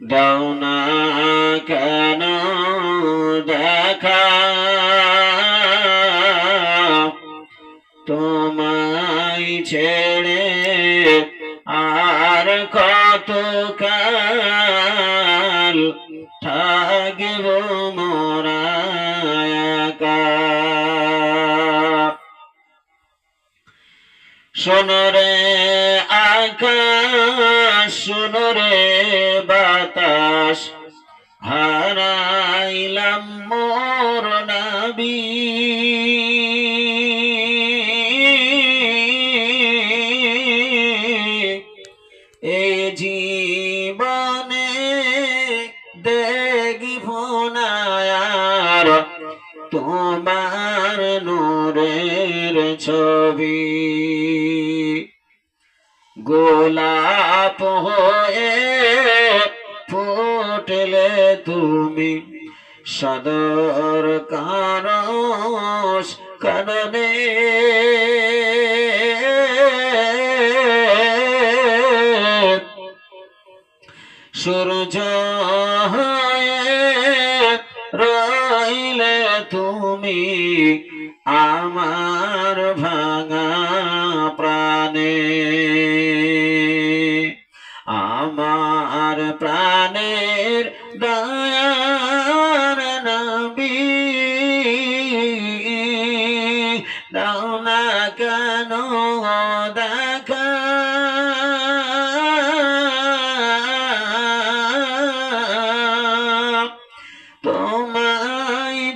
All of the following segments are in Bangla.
দাও কেন দেখা? তোমায় ছেড়ে আর কত কাল থাকব মোরা শোনরে আকাশ শোনরে বাতাস। হারাইলাম মোর নাবি। এই জীবনে দেখব না আর তোমার নূরের ছবি। গোলাপ হয়ে ফুটলে তুমি সদর কারস কারণে সূর্য রইলে তুমি আমার আমার প্রাণের দয়ার নবী দাও না কেন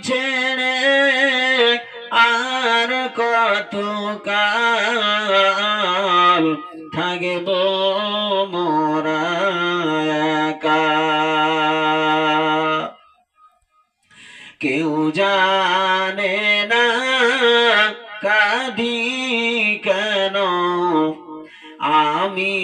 ছেড়ে আর কত কাল থাকব মরা কেউ জানে না কাঁদি কেন? আমি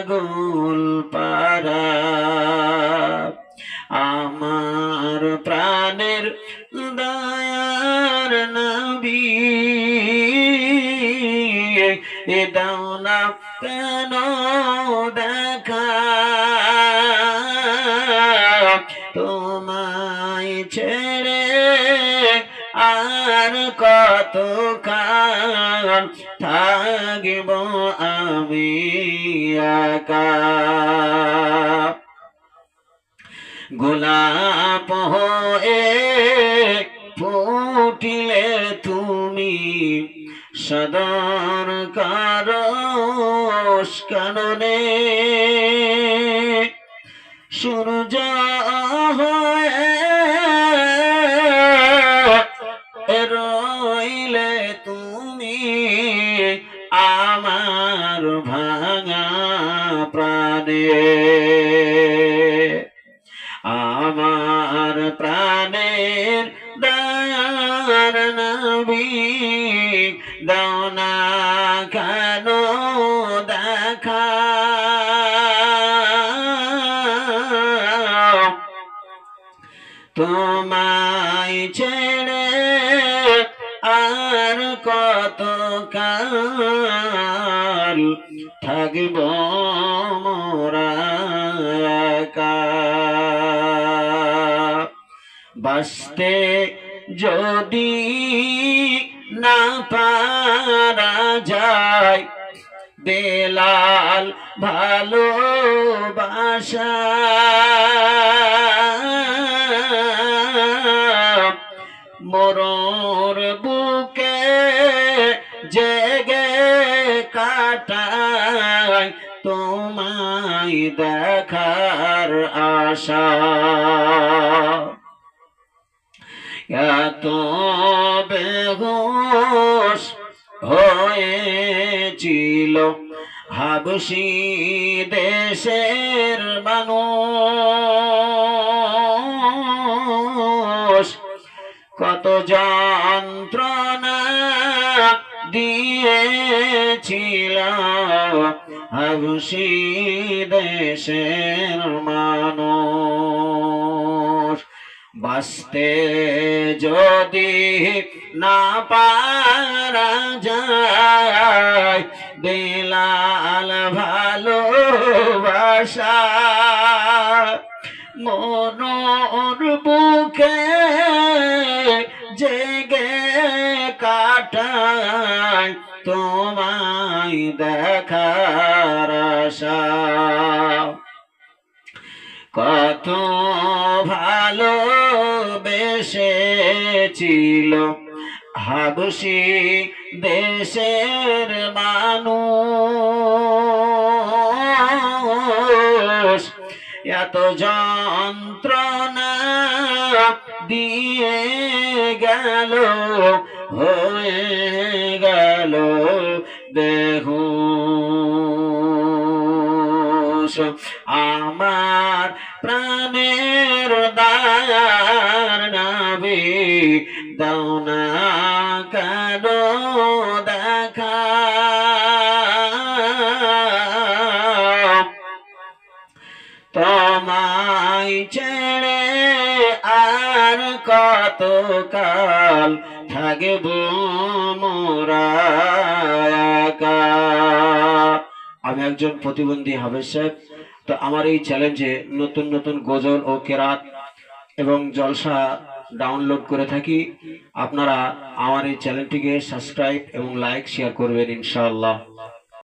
পাগল পারা আমার প্রাণের দয়ার নবী। এ দাও কেন দেখা? তোমায় কত কাল থাকব আমি একা। গোলাপ হয়ে ফুটিলে তুমি সদর কারস কাননে। সূর্য আমার প্রাণের দয়ার নবী দাও না কেন দেখা। তোমায় ছেড়ে আর কত কাল থাকব মোরা বাঁচতে যদি না পারা যায় বেলাল ভালোবাসা মরর বুকে জেগে তোমায় দেখার আশা। এত বেহুশ হয়েছিল হাবসি দেশের মানুষ। কত যন্ত্রণা দিয়েছিল হাবসি দেশের মানুষ। বাঁচতে যদি না পারা যায় বেলাল ভালোবাসা মনোর বুকে জেগে কাটায়। তোমায় দেখার কত ভালো বেসেছিল হাবসি দেশের মানুষ। এত যন্ত্রণা দিয়ে গেল হয়ে গেল দেহুস আমার প্রাণের দার নাবি দাও না কেন দেখা। তোমায় ছেড়ে আর কত কাল থাকব। আমি একজন প্রতিবন্ধী, হাফেজ সাহেব। তো আমার এই চ্যালেঞ্জে নতুন নতুন গজল ও কেরাত এবং জলসা ডাউনলোড করে থাকি। আপনারা আমার এই চ্যানেলটিকে সাবস্ক্রাইব এবং লাইক শেয়ার করবেন ইনশাআল্লাহ।